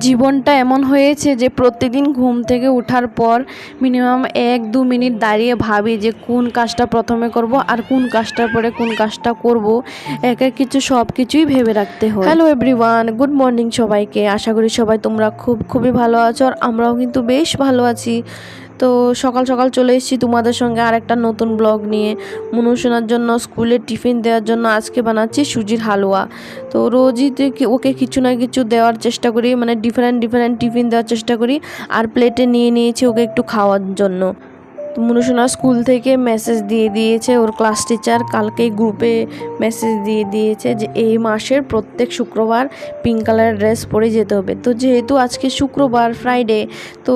জীবনটা এমন হয়েছে যে প্রতিদিন ঘুম থেকে ওঠার পর মিনিমাম এক, দু মিনিট দাঁড়িয়ে ভাবি যে কোন কাজটা প্রথমে করব আর কোন কাজটার পরে কোন কাজটা করব। এক এক কিছু সব কিছুই ভেবে রাখতে হয়। হ্যালো এভরিওয়ান গুড মর্নিং সবাইকে। আশা করি সবাই তোমরা খুব, খুবই ভালো আছো আর আমরাও কিন্তু বেশ ভালো আছি। তো সকাল সকাল চলে এসেছি তোমাদের সঙ্গে আর একটা নতুন ব্লগ নিয়ে। মনুষণার জন্য স্কুলে টিফিন দেওয়ার জন্য আজকে বানাচ্ছি সুজির হালুয়া। তো রোজই ওকে কিছু না কিছু দেওয়ার চেষ্টা করি মানে ডিফারেন্ট ডিফারেন্ট টিফিন দেওয়ার চেষ্টা করি, আর প্লেটে নিয়ে নিয়েছি ওকে একটু খাওয়ার জন্য। তো মনুষণা স্কুল থেকে মেসেজ দিয়ে দিয়েছে। ওর ক্লাস টিচার কালকেই গ্রুপে মেসেজ দিয়ে দিয়েছে যে এই মাসের প্রত্যেক শুক্রবার পিঙ্ক কালারের ড্রেস পরে যেতে হবে। তো যেহেতু আজকে শুক্রবার ফ্রাইডে তো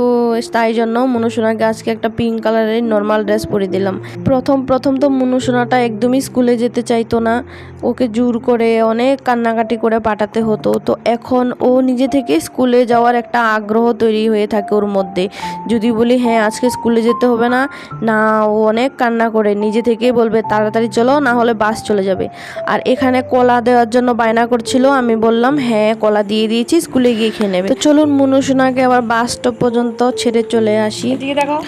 তাই জন্য মনুসোনাকে আজকে একটা পিঙ্ক কালারের নর্মাল ড্রেস পরে দিলাম। প্রথম প্রথম তো মনুসোনাটা একদমই স্কুলে যেতে চাইতো না। ওকে জোর করে অনেক কান্নাকাটি করে পাঠাতে হতো। তো এখন ও নিজে থেকে স্কুলে যাওয়ার একটা আগ্রহ তৈরি হয়ে থাকে ওর মধ্যে। যদি বলি হ্যাঁ আজকে স্কুলে যেতে হবে না। না ও অনেক কান্না করে। নিজে থেকেই বলবে তাড়াতাড়ি চলো না হলে বাস চলে যাবে। আর এখানে কলা দেওয়ার জন্য বায়না করছিল। আমি বললাম হ্যাঁ কলা দিয়ে দিয়েছি স্কুলে গিয়ে খেয়ে নেবে। তো চলুন মনুসোনাকে আবার বাস স্টপ পর্যন্ত ছেড়ে চলে আসি। দেখো।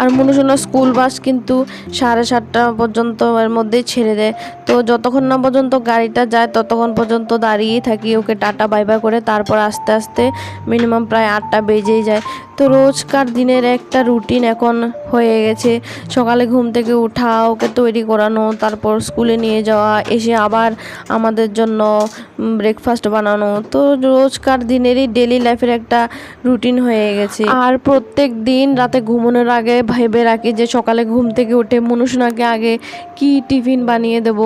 আর মনুসোনা স্কুল বাস কিন্তু সাড়ে সাতটা পর্যন্ত এর মধ্যেই ছেড়ে দেয়। তো যতক্ষণ না পর্যন্ত গাড়িটা যায় ততক্ষণ পর্যন্ত দাঁড়িয়েই থাকি। ওকে টাটা বাই বাই করে তারপর আস্তে আস্তে মিনিমাম প্রায় আটটা বেজেই যায়। তো রোজকার দিনের একটা রুটিন এখন হয়ে গেছে। সকালে ঘুম থেকে ওঠা ওকে তৈরি করানো, তারপর স্কুলে নিয়ে যাওয়া, এসে আবার আমাদের জন্য ব্রেকফাস্ট বানানো। তো রোজকার দিনেরই ডেলি লাইফের একটা রুটিন হয়ে গেছে। আর প্রত্যেক দিন রাতে ঘুমানোর আগে ভেবে রাখি যে সকালে ঘুম থেকে উঠে মনুষনাকে আগে কি টিফিন বানিয়ে দেব,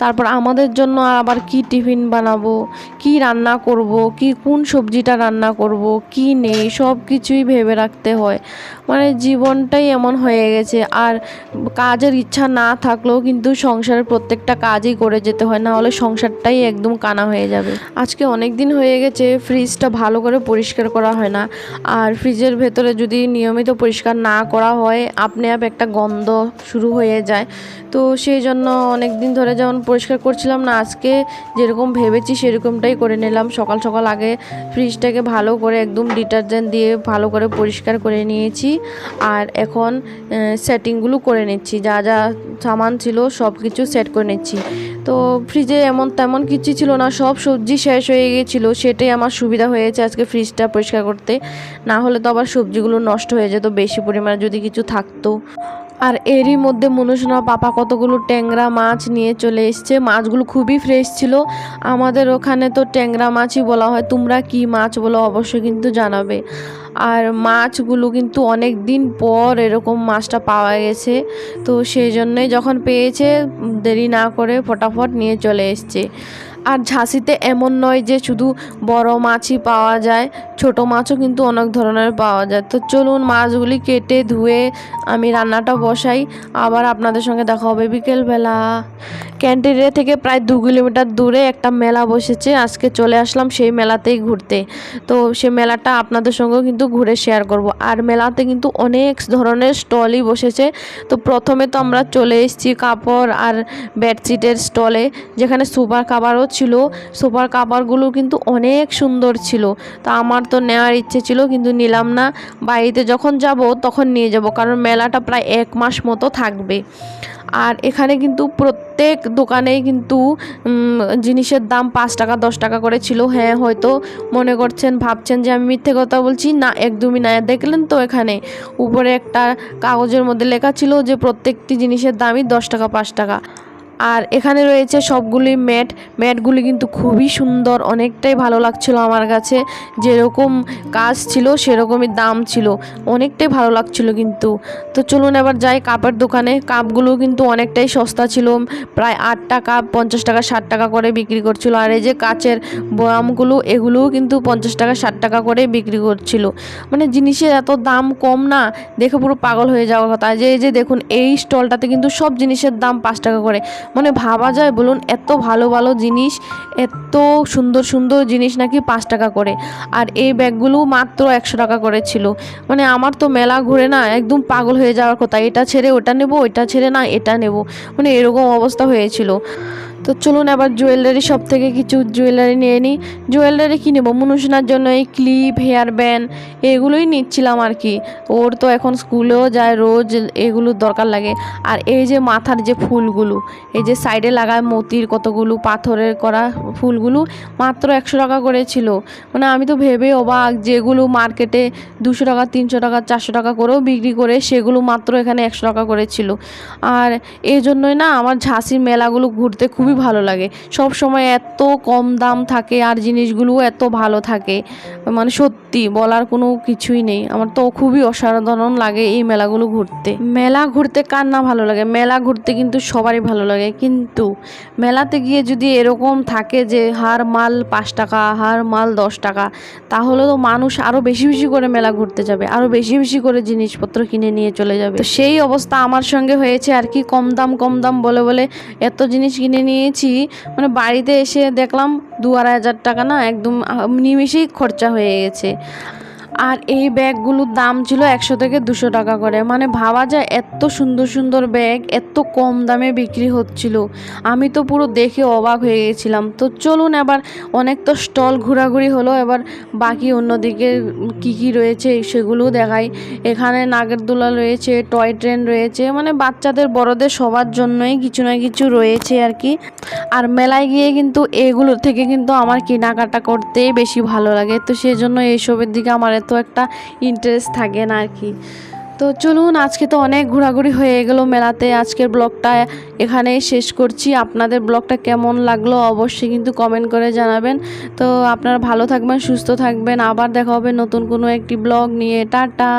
তারপর আমাদের জন্য আবার কি টিফিন বানাবো, কি রান্না করব, কি কোন সবজিটা রান্না করব, কি নেই সব কিছুই ভেবে রাখতে হয়। মানে জীবনটাই এমন হয়ে গেছে। আর কাজের ইচ্ছা না থাকলেও কিন্তু সংসারের প্রত্যেকটা কাজই করে যেতে হয়, না হলে সংসারটাই একদম কানা হয়ে যাবে। আজকে অনেক দিন হয়ে গেছে ফ্রিজটা ভালো করে পরিষ্কার করা হয় না। আর ফ্রিজের ভেতরে যদি নিয়মিত পরিষ্কার না করা হয়, আপনি আপ একটা গন্ধ শুরু হয়ে যায়। তো সেই জন্য অনেক দিন ধরে যেমন পরিষ্কার করছিলাম না, আজকে যেরকম ভেবেছি সেরকমটাই করে নিলাম। সকাল সকাল আগে ফ্রিজটাকে ভালো করে একদম ডিটারজেন্ট দিয়ে ভালো করে পরিষ্কার করে নিয়েছি। আর এখন সেটিংগুলো করে নিচ্ছি। যা যা সামান ছিল সব কিছু সেট করে নিচ্ছি। তো ফ্রিজে এমন তেমন কিছু ছিল না, সব সবজি শেষ হয়ে গিয়েছিল সেটাই আমার সুবিধা হয়েছে আজকে ফ্রিজটা পরিষ্কার করতে। না হলে তো আবার সবজিগুলো নষ্ট হয়ে যেত বেশি পরিমাণে যদি কিছু থাকতো। আর এরই মধ্যে মনুষনা পাপা কতগুলো ট্যাংরা মাছ নিয়ে চলে এসছে। মাছগুলো খুবই ফ্রেশ ছিল। আমাদের ওখানে তো ট্যাংরা মাছই বলা হয়। তোমরা কি মাছ বলো অবশ্যই কিন্তু জানাবে। আর মাছগুলো কিন্তু অনেক দিন পর এরকম মাছটা পাওয়া গেছে। তো সেই জন্যই যখন পেয়েছে, দেরি না করে ফটাফট নিয়ে চলে এসছে। আর ঝাঁসিতে এমন নয় যে শুধু বড় মাছই পাওয়া যায়, ছোট মাছও কিন্তু অনেক ধরনের পাওয়া যায়। তো চলুন মাছগুলি কেটে ধুয়ে আমি রান্নাটা বসাই। আবার আপনাদের সঙ্গে দেখা হবে বিকেলবেলা। ক্যান্টিনের থেকে প্রায় দু কিলোমিটার দূরে একটা মেলা বসেছে। আজকে চলে আসলাম সেই মেলাতেই ঘুরতে। তো সে মেলাটা আপনাদের সঙ্গেও কিন্তু ঘুরে শেয়ার করব। আর মেলাতে কিন্তু অনেক ধরনের স্টলই বসেছে। তো প্রথমে তো আমরা চলে এসেছি কাপড় আর বেডশিটের স্টলে, যেখানে সুপার কাভারও ছিল সুপার কাভারগুলো কিন্তু অনেক সুন্দর ছিল। তো আমার তো নেওয়ার ইচ্ছে ছিল, কিন্তু নিলাম না। বাড়িতে যখন যাব, তখন নিয়ে যাব, কারণ মেলাটা প্রায় এক মাস মতো থাকবে। আর এখানে কিন্তু প্রত্যেক দোকানেই কিন্তু জিনিসের দাম পাঁচ টাকা, দশ টাকা করে ছিল। হ্যাঁ হয়তো মনে করছেন, ভাবছেন যে আমি মিথ্যে কথা বলছি। না, একদমই না। দেখলেন তো এখানে, উপরে একটা কাগজের মধ্যে লেখা ছিল যে প্রত্যেকটি জিনিসের দামই দশ টাকা, পাঁচ টাকা। আর এখানে রয়েছে সবগুলি ম্যাট। ম্যাটগুলি কিন্তু খুবই সুন্দর, অনেকটাই ভালো লাগছিল আমার কাছে। যেরকম কাজ ছিল, সেরকমই দাম ছিল। অনেকটাই ভালো লাগছিল কিন্তু। তো চলুন এবার যাই কাপের দোকানে। কাপগুলো কিন্তু অনেকটাই সস্তা ছিল। প্রায় আট টাকা, পঞ্চাশ টাকা, ষাট টাকা করে বিক্রি করছিল। আর এই যে কাচের বয়ামগুলো, এগুলোও কিন্তু পঞ্চাশ টাকা, ষাট টাকা করে বিক্রি করছিল। মানে জিনিসের এত দাম কম না, দেখে পুরো পাগল হয়ে যাওয়ার কথা। যে, এই যে দেখুন, এই স্টলটাতে কিন্তু সব জিনিসের দাম পাঁচ টাকা করে। মানে ভাবা যায়, বলুন, এত ভালো ভালো জিনিস, এত সুন্দর সুন্দর জিনিস নাকি পাঁচ টাকা করে। আর এই ব্যাগগুলো মাত্র একশো টাকা করে ছিল। মানে আমার তো মেলা ঘুরে না, একদম পাগল হয়ে যাওয়ার কথা। এটা ছেড়ে ওটা নেব, ওইটা ছেড়ে না, এটা নেব। মানে এরকম অবস্থা হয়েছিল। তো চলুন এবার জুয়েলারি শপ থেকে কিছু জুয়েলারি নিয়ে নিই। জুয়েলারি কি নেব? মনুষনার জন্য এই ক্লিপ, হেয়ার ব্যান্ড এগুলোই নিচ্ছিলাম আর কি। ওর তো এখন স্কুলেও যায়, রোজ এগুলোর দরকার লাগে। আর এই যে মাথার যে ফুলগুলো, এই যে সাইডে লাগায় মতির কতগুলো পাথরের করা ফুলগুলো, মাত্র একশো টাকা করে ছিল। মানে আমি তো ভেবে অবাক যেগুলো মার্কেটে দুশো টাকা, তিনশো টাকা, চারশো টাকা করেও বিক্রি করে সেগুলো মাত্র এখানে একশো টাকা করে ছিল। আর এই জন্যই না আমার ঝাঁসির মেলাগুলো ঘুরতে খুবই ভালো লাগে। সব সময় এত কম দাম থাকে আর জিনিসগুলোও এত ভালো থাকে। মানে সত্যি বলার কোনো কিছুই নেই। আমার তো খুবই অসাধারণ লাগে এই মেলাগুলো ঘুরতে। মেলা ঘুরতে কার না ভালো লাগে? মেলা ঘুরতে কিন্তু সবারই ভালো লাগে। কিন্তু মেলাতে গিয়ে যদি এরকম থাকে যে হার মাল পাঁচ টাকা, হার মাল দশ টাকা, তাহলে তো মানুষ আরও বেশি বেশি করে মেলা ঘুরতে যাবে। আরও বেশি বেশি করে জিনিসপত্র কিনে নিয়ে চলে যাবে। সেই অবস্থা আমার সঙ্গে হয়েছে আর কি। কম দাম কম দাম বলে বলে এত জিনিস কিনে নিয়েছি মানে বাড়িতে এসে দেখলাম দু আড়াই হাজার টাকা না একদম নিমেষেই খরচা হয়ে গেছে। আর এই ব্যাগগুলোর দাম ছিল একশো থেকে দুশো টাকা করে। মানে ভাবা যায় এত সুন্দর সুন্দর ব্যাগ, এত কম দামে বিক্রি হচ্ছিল। আমি তো পুরো দেখে অবাক হয়ে গেছিলাম। তো চলুন এবার অনেক তো স্টল ঘোরাঘুরি হলো, এবার বাকি অন্যদিকে কি কি রয়েছে সেগুলোও দেখাই। এখানে নাগরদোলা রয়েছে, টয় ট্রেন রয়েছে মানে বাচ্চাদের, বড়দের সবার জন্যই কিছু না কিছু রয়েছে আর কি। আর মেলায় গিয়ে কিন্তু এগুলোর থেকে কিন্তু আমার কেনাকাটা করতেই বেশি ভালো লাগে। তো সেই জন্য এইসবের দিকে আমার এত একটা ইন্টারেস্ট থাকে না আর কি। তো চলুন, আজকে তো অনেক ঘোরাঘুরি হয়ে গেল মেলাতে। আজকের ব্লগটা এখানেই শেষ করছি। আপনাদের ব্লগটা কেমন লাগল অবশ্যই কিন্তু কমেন্ট করে জানাবেন। তো আপনারা ভালো থাকবেন, সুস্থ থাকবেন। আবার দেখা হবে নতুন কোনো একটি ব্লগ নিয়ে। টাটা!